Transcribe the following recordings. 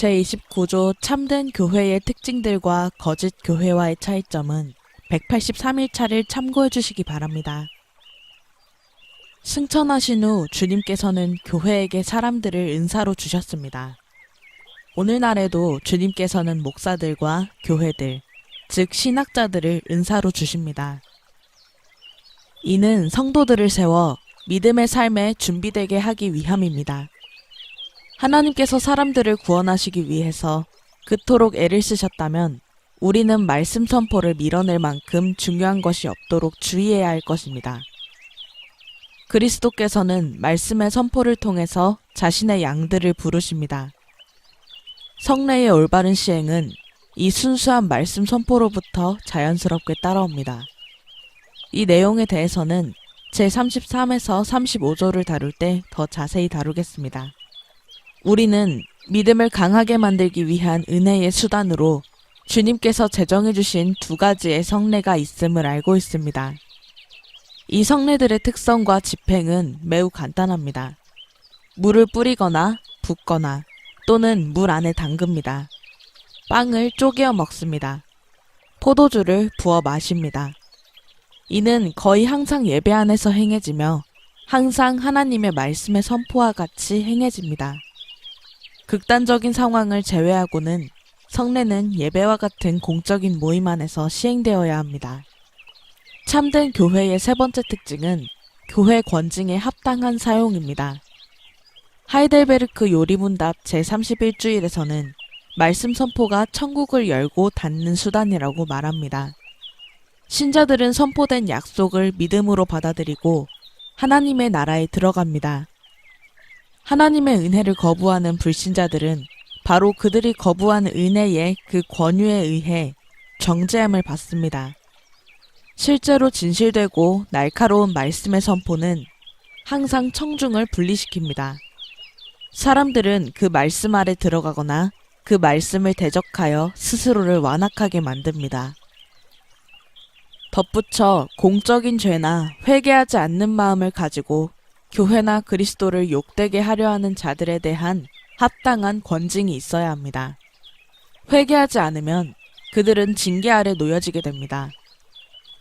제29조 참된 교회의 특징들과 거짓 교회와의 차이점은 183일차를 참고해 주시기 바랍니다. 승천하신 후 주님께서는 교회에게 사람들을 은사로 주셨습니다. 오늘날에도 주님께서는 목사들과 교회들, 즉 신학자들을 은사로 주십니다. 이는 성도들을 세워 믿음의 삶에 준비되게 하기 위함입니다. 하나님께서 사람들을 구원하시기 위해서 그토록 애를 쓰셨다면 우리는 말씀 선포를 밀어낼 만큼 중요한 것이 없도록 주의해야 할 것입니다. 그리스도께서는 말씀의 선포를 통해서 자신의 양들을 부르십니다. 성례의 올바른 시행은 이 순수한 말씀 선포로부터 자연스럽게 따라옵니다. 이 내용에 대해서는 제33에서 35조를 다룰 때 더 자세히 다루겠습니다. 우리는 믿음을 강하게 만들기 위한 은혜의 수단으로 주님께서 제정해 주신 두 가지의 성례가 있음을 알고 있습니다. 이 성례들의 특성과 집행은 매우 간단합니다. 물을 뿌리거나 붓거나 또는 물 안에 담급니다. 빵을 쪼개어 먹습니다. 포도주를 부어 마십니다. 이는 거의 항상 예배 안에서 행해지며 항상 하나님의 말씀의 선포와 같이 행해집니다. 극단적인 상황을 제외하고는 성례는 예배와 같은 공적인 모임 안에서 시행되어야 합니다. 참된 교회의 세 번째 특징은 교회 권징의 합당한 사용입니다. 하이델베르크 요리문답 제31주일에서는 말씀 선포가 천국을 열고 닫는 수단이라고 말합니다. 신자들은 선포된 약속을 믿음으로 받아들이고 하나님의 나라에 들어갑니다. 하나님의 은혜를 거부하는 불신자들은 바로 그들이 거부한 은혜의 그 권유에 의해 정죄함을 받습니다. 실제로 진실되고 날카로운 말씀의 선포는 항상 청중을 분리시킵니다. 사람들은 그 말씀 아래 들어가거나 그 말씀을 대적하여 스스로를 완악하게 만듭니다. 덧붙여 공적인 죄나 회개하지 않는 마음을 가지고 교회나 그리스도를 욕되게 하려 하는 자들에 대한 합당한 권징이 있어야 합니다. 회개하지 않으면 그들은 징계 아래 놓여지게 됩니다.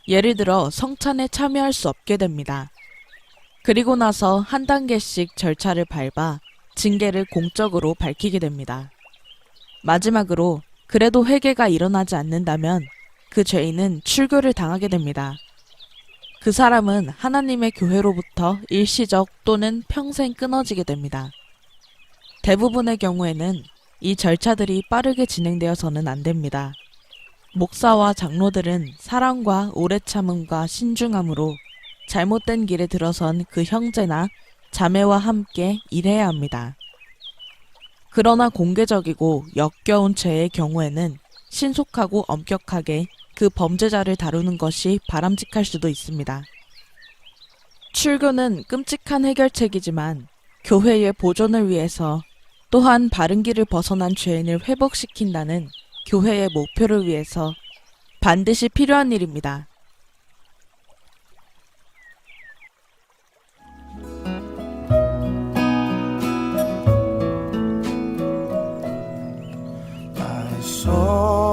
예를 들어 성찬에 참여할 수 없게 됩니다. 그리고 나서 한 단계씩 절차를 밟아 징계를 공적으로 밝히게 됩니다. 마지막으로 그래도 회개가 일어나지 않는다면 그 죄인은 출교를 당하게 됩니다. 그 사람은 하나님의 교회로부터 일시적 또는 평생 끊어지게 됩니다. 대부분의 경우에는 이 절차들이 빠르게 진행되어서는 안 됩니다. 목사와 장로들은 사랑과 오래 참음과 신중함으로 잘못된 길에 들어선 그 형제나 자매와 함께 일해야 합니다. 그러나 공개적이고 역겨운 죄의 경우에는 신속하고 엄격하게 그 범죄자를 다루는 것이 바람직할 수도 있습니다. 출교는 끔찍한 해결책이지만 교회의 보존을 위해서 또한 바른 길을 벗어난 죄인을 회복시킨다는 교회의 목표를 위해서 반드시 필요한 일입니다. Soul